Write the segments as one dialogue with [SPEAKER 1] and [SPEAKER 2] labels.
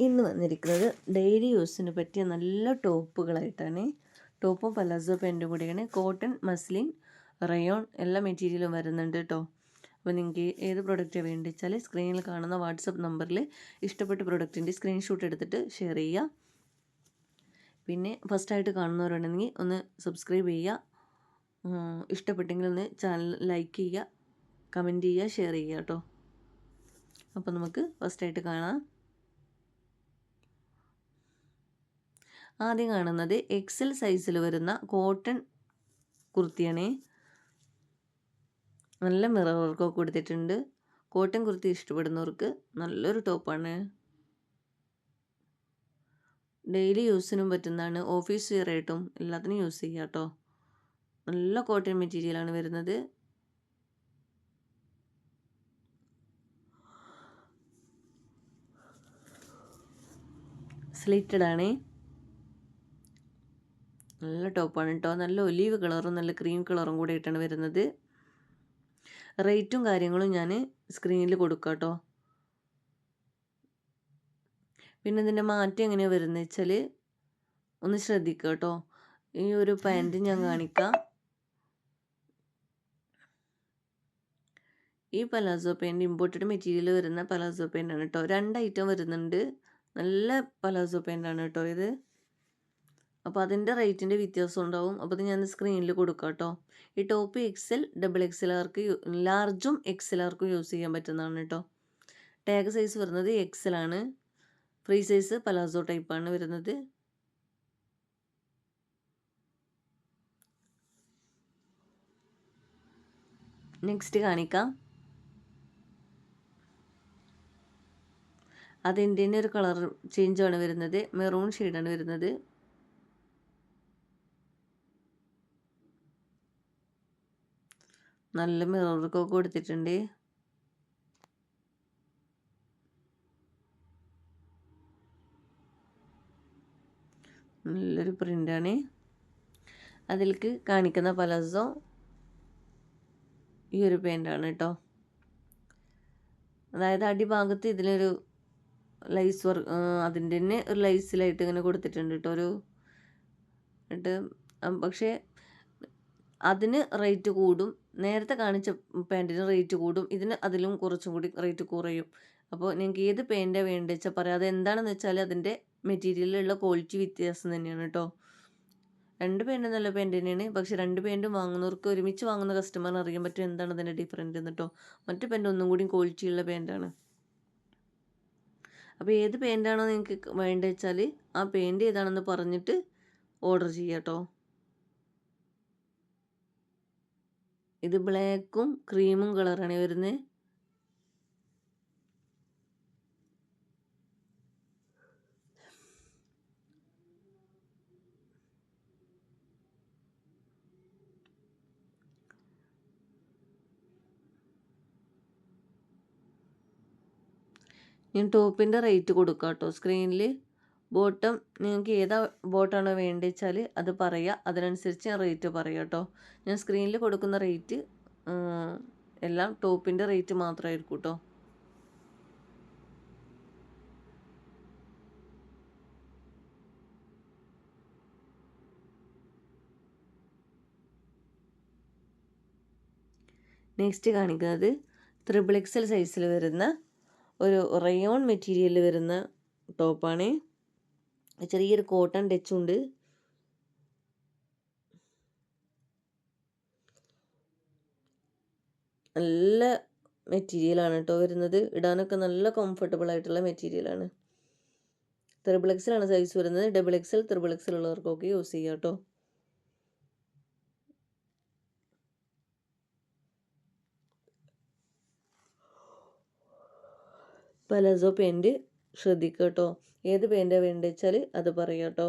[SPEAKER 1] ഇന്ന് വന്നിരിക്കുന്നത് ഡെയിലി യൂസിന് പറ്റിയ നല്ല ടോപ്പുകളായിട്ടാണ്. ടോപ്പും പലസോ പാന്റും കൂടിയാണ്. കോട്ടൺ മസ്ലിൻ റയോൺ എല്ലാ മെറ്റീരിയലും വരുന്നുണ്ട് കേട്ടോ അപ്പോൾ നിങ്ങൾക്ക് ഏത് പ്രൊഡക്റ്റാണ് വേണ്ടി വെച്ചാൽ സ്ക്രീനിൽ കാണുന്ന വാട്സപ്പ് നമ്പറിൽ ഇഷ്ടപ്പെട്ട പ്രൊഡക്റ്റിന്റെ സ്ക്രീൻഷോട്ട് എടുത്തിട്ട് ഷെയർ ചെയ്യുക പിന്നെ ഫസ്റ്റായിട്ട് കാണുന്നവരുണ്ടെങ്കിൽ ഒന്ന് സബ്സ്ക്രൈബ് ചെയ്യുക ഇഷ്ടപ്പെട്ടെങ്കിൽ ഒന്ന് ചാനൽ ലൈക്ക് ചെയ്യുക കമന്റ് ചെയ്യുക ഷെയർ ചെയ്യുക കേട്ടോ അപ്പോൾ നമുക്ക് ഫസ്റ്റായിട്ട് കാണാം. ആദ്യം കാണുന്നത് എക്സൽ സൈസിൽ വരുന്ന കോട്ടൺ കുർത്തിയാണ്. നല്ല മിറർ വർക്കൊക്കെ കൊടുത്തിട്ടുണ്ട്. കോട്ടൺ കുർത്തി ഇഷ്ടപ്പെടുന്നവർക്ക് നല്ലൊരു ടോപ്പാണ് ഡെയിലി യൂസിനും പറ്റുന്നതാണ്. ഓഫീസ് വെയർ ആയിട്ടും എല്ലാത്തിനും യൂസ് ചെയ്യാം കേട്ടോ. നല്ല കോട്ടൺ മെറ്റീരിയലാണ് വരുന്നത്. സ്ലിറ്റഡ് ആണേ. നല്ല ടോപ്പാണ് കേട്ടോ. നല്ല ഒലീവ് കളറും നല്ല ക്രീം കളറും കൂടെ ആയിട്ടാണ് വരുന്നത്. റേറ്റും കാര്യങ്ങളും ഞാൻ സ്ക്രീനിൽ കൊടുക്കാം കേട്ടോ. പിന്നെ ഇതിന്റെ മാറ്റം എങ്ങനെയാണ് വരുന്നത് വെച്ചാൽ ഒന്ന് ശ്രദ്ധിക്കുക കേട്ടോ. ഈ ഒരു പാന്റ് ഞാൻ കാണിക്കാം. ഈ പലാസോ പാന്റ് ഇമ്പോർട്ടഡ് മെറ്റീരിയൽ വരുന്ന പലാസോ പാന്റാണ് കേട്ടോ. രണ്ട് ഐറ്റം വരുന്നുണ്ട്. നല്ല പലാസോ പാന്റാണ് കേട്ടോ ഇത്. അപ്പോൾ അതിന്റെ റേറ്റിന്റെ വ്യത്യാസം ഉണ്ടാവും. അപ്പോൾ അത് ഞാൻ സ്ക്രീനിൽ കൊടുക്കാം കേട്ടോ ഈ ടോപ്പ് എക്സൽ ഡബിൾ എക്സൽ ആർക്ക് ലാർജും എക്സൽ ആർക്കും യൂസ് ചെയ്യാൻ പറ്റുന്നതാണ് കേട്ടോ ടാഗ് സൈസ് വരുന്നത് എക്സൽ ആണ്. ഫ്രീ സൈസ് പലാസോ ടൈപ്പാണ് വരുന്നത്. നെക്സ്റ്റ് കാണിക്കാം. അതിന്റെ ഒരു കളർ ചേഞ്ചാണ് വരുന്നത്. മെറൂൺ ഷെയ്ഡാണ് വരുന്നത്. നല്ല വർക്കൊക്കെ കൊടുത്തിട്ടുണ്ട്. നല്ലൊരു പ്രിന്റാണ് അതിലേക്ക് കാണിക്കുന്ന പലസോ ഈ ഒരു പെയിന്റാണ് കേട്ടോ അതായത് അടിഭാഗത്ത് ഇതിലൊരു ലൈസ് വർക്ക് അതിന്റെ തന്നെ ഒരു ലൈസിലായിട്ട് ഇങ്ങനെ കൊടുത്തിട്ടുണ്ട് കേട്ടോ ഒരു എന്നിട്ട് പക്ഷേ അതിന് റേറ്റ് കൂടും. നേരത്തെ കാണിച്ച പാന്റിന് റേറ്റ് കൂടും. ഇതിന് അതിലും കുറച്ചും കൂടി റേറ്റ് കുറയും. അപ്പോൾ നിങ്ങൾക്ക് ഏത് പാന്റാണ് വേണ്ടത് വെച്ചാൽ പറയാം. അത് എന്താണെന്ന് വെച്ചാൽ അതിന്റെ മെറ്റീരിയലിലുള്ള ക്വാളിറ്റി വ്യത്യാസം തന്നെയാണ് കേട്ടോ. രണ്ട് പാന്റും നല്ല പാന്റ് തന്നെയാണ്. പക്ഷേ രണ്ട് പാന്റും വാങ്ങുന്നവർക്ക് ഒരുമിച്ച് വാങ്ങുന്ന കസ്റ്റമറിന് അറിയാൻ പറ്റും എന്താണ് അതിന്റെ ഡിഫറന്റ് എന്ന് കേട്ടോ. മറ്റു പാന്റ് ഒന്നും കൂടി ക്വാളിറ്റിയുള്ള പാന്റാണ് അപ്പോൾ ഏത് പാന്റാണോ നിങ്ങൾക്ക് വേണ്ടത് വെച്ചാൽ ആ പാന്റ് ഏതാണെന്ന് പറഞ്ഞിട്ട് ഓർഡർ ചെയ്യാം കേട്ടോ. ഇത് ബ്ലാക്കും ക്രീമും കളറാണ് വരുന്നത് ഞാൻ ടോപ്പിന്റെ റേറ്റ് കൊടുക്കാം കേട്ടോ സ്ക്രീനിൽ ബോട്ടം നിങ്ങൾക്ക് ഏതാ ബോട്ടാണ് വേണ്ടത് വെച്ചാൽ അത് പറയുക അതിനനുസരിച്ച് ഞാൻ റേറ്റ് പറയാം കേട്ടോ ഞാൻ സ്ക്രീനിൽ കൊടുക്കുന്ന റേറ്റ് എല്ലാം ടോപ്പിന്റെ റേറ്റ് മാത്രമായിരിക്കും കേട്ടോ നെക്സ്റ്റ് കാണിക്കുന്നത് ത്രിബിൾ എക്സൽ സൈസിൽ വരുന്ന ഒരു റയോൺ മെറ്റീരിയലിൽ വരുന്ന ടോപ്പാണ്. ചെറിയൊരു കോട്ടൺ ടച്ചുണ്ട്. നല്ല മെറ്റീരിയലാണ് കേട്ടോ വരുന്നത്. ഇടാനൊക്കെ നല്ല കംഫർട്ടബിൾ ആയിട്ടുള്ള മെറ്റീരിയലാണ് ത്രിബിൾ എക്സലാണ് സൈസ് വരുന്നത്. ഡബിൾ എക്സൽ ത്രിബിൾ എക്സൽ ഉള്ളവർക്കൊക്കെ യൂസ് ചെയ്യാം കേട്ടോ പലസോ പെന്റ് ശ്രദ്ധിക്കുക കേട്ടോ ഏത് പെയിന്റാണ് വേണ്ടത് വെച്ചാൽ അത് പറയാം കേട്ടോ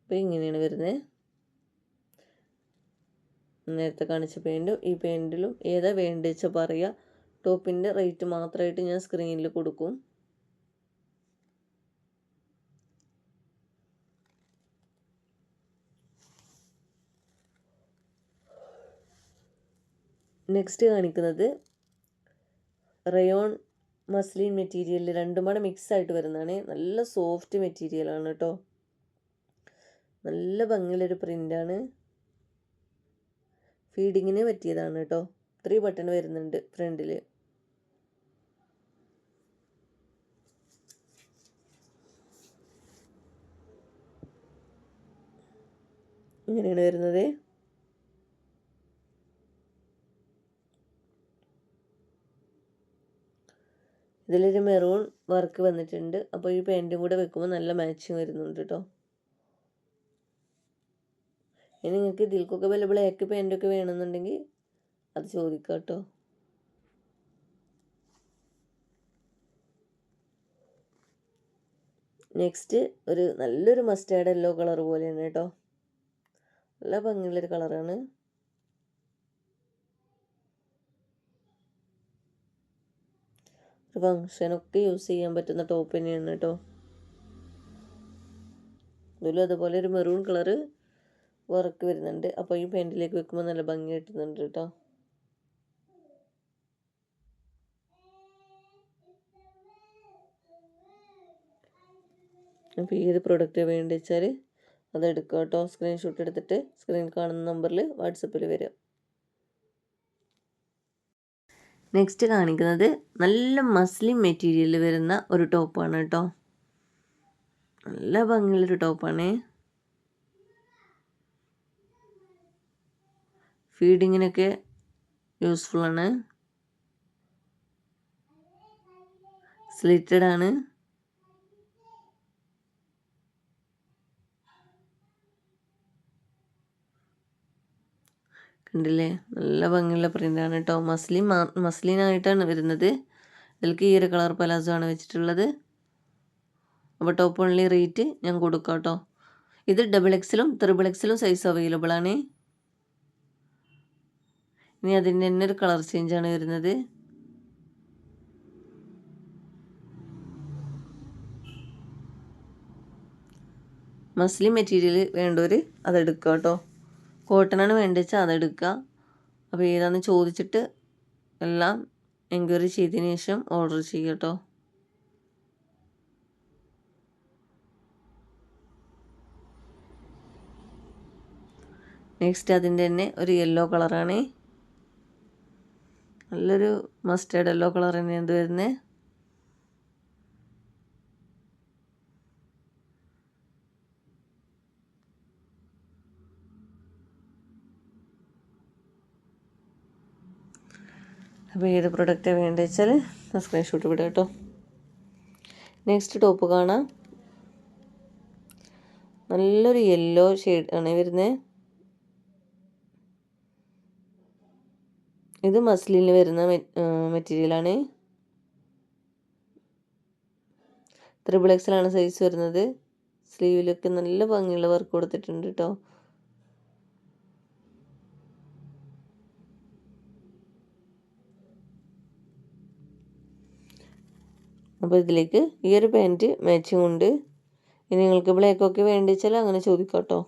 [SPEAKER 1] അപ്പോൾ ഇങ്ങനെയാണ് വരുന്നത് നേരത്തെ കാണിച്ച പെയിന്റും ഈ പെയിന്റിലും ഏതാ വേണ്ടത് വെച്ചാൽ പറയുക ടോപ്പിന്റെ റേറ്റ് മാത്രമായിട്ട് ഞാൻ സ്ക്രീനിൽ കൊടുക്കും. നെക്സ്റ്റ് കാണിക്കുന്നത് റയോൺ മസ്ലിൻ മെറ്റീരിയൽ രണ്ടും കൂടെ മിക്സ് ആയിട്ട് വരുന്നതാണ്. നല്ല സോഫ്റ്റ് മെറ്റീരിയലാണ് കേട്ടോ നല്ല ഭംഗിയുള്ളൊരു പ്രിന്റാണ് ഫീഡിങ്ങിന് പറ്റിയതാണ് കേട്ടോ ത്രീ ബട്ടൺ വരുന്നുണ്ട് ഫ്രണ്ടിൽ ഇങ്ങനെയാണ് വരുന്നത്. ഇതിലൊരു മെറൂൺ വർക്ക് വന്നിട്ടുണ്ട്. അപ്പോൾ ഈ പാന്റും കൂടെ വെക്കുമ്പോൾ നല്ല മാച്ചിങ് വരുന്നുണ്ട് കേട്ടോ ഇനി നിങ്ങൾക്ക് ഇതിൽക്കൊക്കെ വല്ല ബ്ലാക്ക് പാന്റൊക്കെ വേണമെന്നുണ്ടെങ്കിൽ അത് ചോദിക്കാം കേട്ടോ നെക്സ്റ്റ് ഒരു നല്ലൊരു മസ്റ്റാർഡ് യെല്ലോ കളർ പോലെയാണ് കേട്ടോ നല്ല ഭംഗിയുള്ളൊരു കളറാണ് ഒരു ഫങ്ഷനൊക്കെ യൂസ് ചെയ്യാൻ പറ്റുന്ന ടോപ്പ് തന്നെയാണ് കേട്ടോ. ഇതിലും അതുപോലെ ഒരു മെറൂൺ കളറ് വർക്ക് വരുന്നുണ്ട്. അപ്പോൾ ഈ പാന്റിലേക്ക് വെക്കുമ്പോൾ നല്ല ഭംഗി കിട്ടുന്നുണ്ട് കേട്ടോ. അപ്പോൾ ഏത് പ്രോഡക്റ്റ് വേണ്ടി വെച്ചാൽ അത് എടുക്കുക കേട്ടോ. സ്ക്രീൻഷോട്ട് എടുത്തിട്ട് സ്ക്രീൻ കാണുന്ന നമ്പറിൽ വാട്സപ്പിൽ വരിക നെക്സ്റ്റ് കാണിക്കുന്നത് നല്ല മസ്ലിൻ മെറ്റീരിയൽ വരുന്ന ഒരു ടോപ്പാണ് കേട്ടോ. നല്ല ഭംഗിയുള്ളൊരു ടോപ്പാണ് ഫീഡിങ്ങിനൊക്കെ യൂസ്ഫുള്ളാണ് സ്ലിറ്റഡ് ആണ്. കണ്ടില്ലേ? നല്ല ഭംഗിയുള്ള പ്രിന്റാണ് കേട്ടോ മസ്ലിൻ മസ്ലിനായിട്ടാണ് വരുന്നത്. ഇതിലേക്ക് ഈ ഒരു കളർ പലാസോ ആണ് വെച്ചിട്ടുള്ളത്. അപ്പോൾ ടോപ്പ് ഓൺലി റേറ്റ് ഞാൻ കൊടുക്കാം കേട്ടോ ഇത് ഡബിൾ എക്സിലും ത്രിബിൾ എക്സിലും സൈസ് അവൈലബിൾ ആണ്. ഇനി അതിന്റെ തന്നെ ഒരു കളർ ചേഞ്ചാണ് വരുന്നത്. മസ്ലിൻ മെറ്റീരിയൽ വേണ്ടവർ അതെടുക്കുക കേട്ടോ കോട്ടനാണ് വേണ്ടത് വെച്ചാൽ അതെടുക്കുക അപ്പോൾ ഏതാണെന്ന് ചോദിച്ചിട്ട് എല്ലാം എൻക്വയറി ചെയ്തതിന് ശേഷം ഓർഡർ ചെയ്യുക കേട്ടോ. നെക്സ്റ്റ് അതിന്റെ തന്നെ ഒരു യെല്ലോ കളറാണ്. നല്ലൊരു മസ്റ്റേർഡ് യെല്ലോ കളർ തന്നെയാണ് എന്ത് വരുന്നത് അപ്പോൾ ഏത് പ്രൊഡക്റ്റാണ് വേണ്ടത് വെച്ചാൽ സ്ക്രീൻഷോട്ട് വിടുക കേട്ടോ. നെക്സ്റ്റ് ടോപ്പ് കാണാം. നല്ലൊരു യെല്ലോ ഷെയ്ഡ് ആണ് വരുന്നത് ഇത് മസ്ലിന് വരുന്ന മെറ്റീരിയലാണ് ത്രിബിൾ എക്സലാണ് സൈസ് വരുന്നത്. സ്ലീവിലൊക്കെ നല്ല ഭംഗിയുള്ള വർക്ക് കൊടുത്തിട്ടുണ്ട് കേട്ടോ. അപ്പോൾ ഇതിലേക്ക് ഈ ഒരു പാന്റ് മാച്ചിങ് ഉണ്ട്. ഇനി നിങ്ങൾക്ക് ബ്ലാക്കൊക്കെ വേണ്ടി വെച്ചാൽ അങ്ങനെ ചോദിക്കാം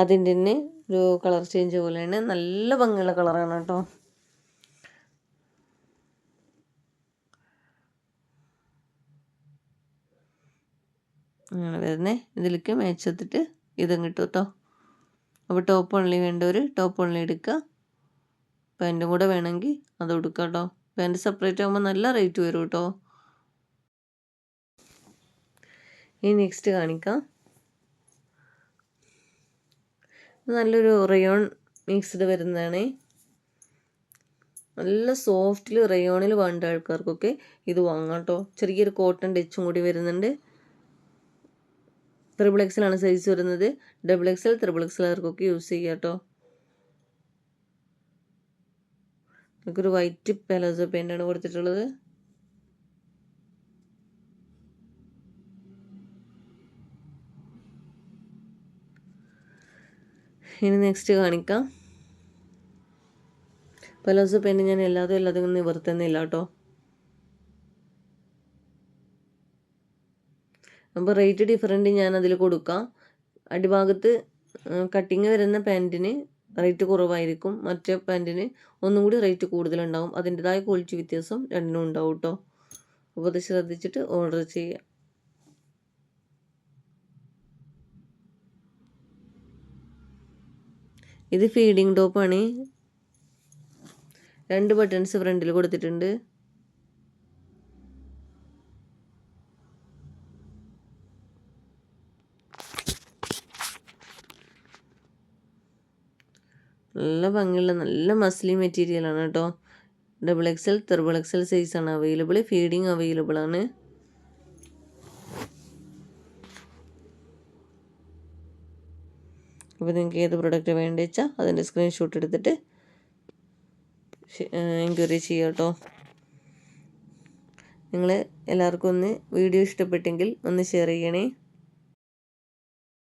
[SPEAKER 1] അതിന്റെ തന്നെ ഒരു കളർ ചേഞ്ച് പോലെയാണ്. നല്ല ഭംഗിയുള്ള കളറാണ് കേട്ടോ. അങ്ങനെ വരുന്നത് ഇതിലേക്ക് മാച്ച് ചെയ്തിട്ട് ഇതും കിട്ടും കേട്ടോ. അപ്പോൾ ടോപ്പ് ഓൺലി വേണ്ടവർ ടോപ്പ് ഓൺലി എടുക്കുക. പാന്റും കൂടെ വേണമെങ്കിൽ അത് കൊടുക്കാം കേട്ടോ പാന്റ് സെപ്പറേറ്റ് ആകുമ്പോൾ നല്ല റേറ്റ് വരും കേട്ടോ. ഇനി നെക്സ്റ്റ് കാണിക്കാം. നല്ലൊരു റയോൺ മിക്സ്ഡ് വരുന്നതാണ്. നല്ല സോഫ്റ്റിൽ റയോണിൽ വേണ്ട ആൾക്കാർക്കൊക്കെ ഇത് വാങ്ങാം കേട്ടോ. ചെറിയൊരു കോട്ടൺ ടച്ചും കൂടി വരുന്നുണ്ട്. ത്രിബിൾ എക്സലാണ് സൈസ് വരുന്നത്. ഡബിൾ എക്സൽ ത്രിബിൾ എക്സലുകാർക്കൊക്കെ യൂസ് ചെയ്യാം കേട്ടോ. നമുക്കൊരു വൈറ്റ് പെലസോ പെയിന്റാണ് കൊടുത്തിട്ടുള്ളത്. ഇനി നെക്സ്റ്റ് കാണിക്കാം. പലോസോ പെയിന്റ് ഞാൻ എല്ലാതും എല്ലാതും നിവർത്തുന്നില്ല കേട്ടോ. അപ്പോൾ റേറ്റ് ഡിഫറന്റ് ഞാൻ അതിൽ കൊടുക്കാം. അടിഭാഗത്ത് കട്ടിങ് വരുന്ന പാന്റിന് റേറ്റ് കുറവായിരിക്കും. മറ്റേ പാന്റിന് ഒന്നും കൂടി റേറ്റ് കൂടുതലുണ്ടാവും. അതിന്റെതായ ക്വാളിറ്റി വ്യത്യാസം രണ്ടിനും ഉണ്ടാവും കേട്ടോ അപ്പോൾ അത് ശ്രദ്ധിച്ചിട്ട് ഓർഡർ ചെയ്യുക ഇത് ഫീഡിങ് ടോപ്പാണ് രണ്ട് ബട്ടൺസ് ഫ്രണ്ടിൽ കൊടുത്തിട്ടുണ്ട്. നല്ല ഭംഗിയുള്ള നല്ല മസ്ലി മെറ്റീരിയലാണ് കേട്ടോ ഡബിൾ എക്സൽ ത്രിബിൾ എക്സൽ സൈസാണ് അവൈലബിൾ ഫീഡിങ് അവൈലബിൾ ആണ് അപ്പോൾ നിങ്ങൾക്ക് ഏത് പ്രൊഡക്റ്റ് വേണ്ടി വെച്ചാൽ അതിന്റെ സ്ക്രീൻഷോട്ട് എടുത്തിട്ട് എൻക്വയറി ചെയ്യുക കേട്ടോ നിങ്ങൾ എല്ലാവർക്കും ഒന്ന് വീഡിയോ ഇഷ്ടപ്പെട്ടെങ്കിൽ ഒന്ന് ഷെയർ ചെയ്യണേ.